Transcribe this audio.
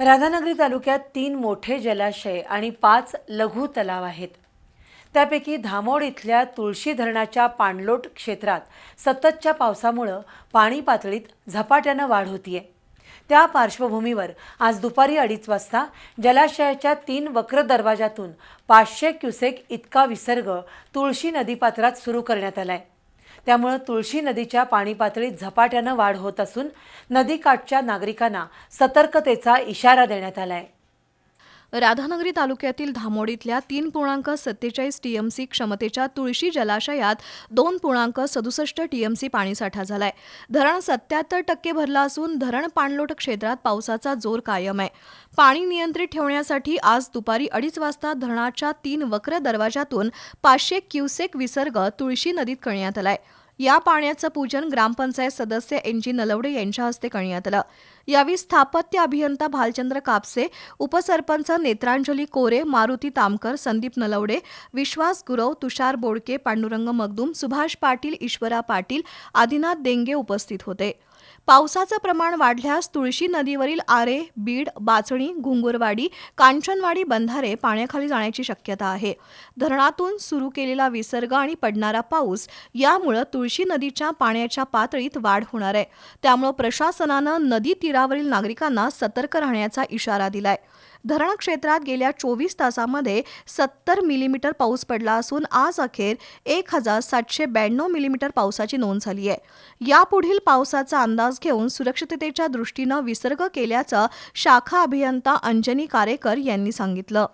राधानगरी तालुक्यात तीन मोठे जलाशय आणि पाच लघु तलाव आहेत. त्यापैकी धामोड इथल्या तुळशी धरणाच्या पाणलोट क्षेत्रात सततच्या पावसामुळं पाणी पातळीत झपाट्यानं वाढ होतीये. त्या पार्श्वभूमीवर आज दुपारी अडीच वाजता जलाशयाच्या तीन वक्र दरवाजातून पाचशे क्युसेक इतका विसर्ग तुळशी नदीपात्रात सुरू करण्यात आला आहे त्यामुळं तुळशी नदीच्या पाणी पातळीत झपाट्यानं वाढ होत असून नदीकाठच्या नागरिकांना सतर्कतेचा इशारा देण्यात आलाय. राधानगरी तालुक्यातील धामोडीतल्या तीन पूर्णांक सत्तेचाळीस टीएमसी क्षमतेच्या तुळशी जलाशयात दोन पूर्णांक सदुसष्ट टीएमसी पाणीसाठा झालाय. धरण सत्याहत्तर टक्के भरलं असून धरण पाणलोट क्षेत्रात पावसाचा जोर कायम आहे. पाणी नियंत्रित ठेवण्यासाठी आज दुपारी अडीच वाजता धरणाच्या तीन वक्र दरवाजातून पाचशे क्युसेक विसर्ग तुळशी नदीत करण्यात आलाय. या पाण्याचं पूजन ग्रामपंचायत सदस्य एन जी नलवडे यांच्या हस्ते करण्यात आलं. यावेळी स्थापत्य अभियंता भालचंद्र कापसे उपसरपंच नेत्रांजली कोरे मारुती तामकर संदीप नलवडे विश्वास गुरव तुषार बोडके पांडुरंग मगदूम सुभाष पाटील ईश्वरा पाटील आदिनाथ देंगे उपस्थित होते. पावसाचं प्रमाण वाढल्यास तुळशी नदीवरील आरे बीड बाचणी घुंगुरवाडी कांचनवाडी बंधारे पाण्याखाली जाण्याची शक्यता आहे. धरणातून सुरू केलेला विसर्ग आणि पडणारा पाऊस यामुळं तुळशी नदीच्या पाण्याच्या पातळीत वाढ होणार आहे. त्यामुळं प्रशासनानं नदी तीरावरील नागरिकांना सतर्क राहण्याचा इशारा दिलाय. धरण क्षेत्रात गेल्या चोवीस तासामध्ये सत्तर मिलीमीटर पाऊस पडला असून आज अखेर एक हजार सातशे ब्याण्णव मिलीमीटर पावसाची नोंद झाली आहे. यापुढील पावसाचा अंदाज घेऊन सुरक्षिततेच्या दृष्टीनं विसर्ग केल्याचं शाखा अभियंता अंजनी कारेकर यांनी सांगितलं.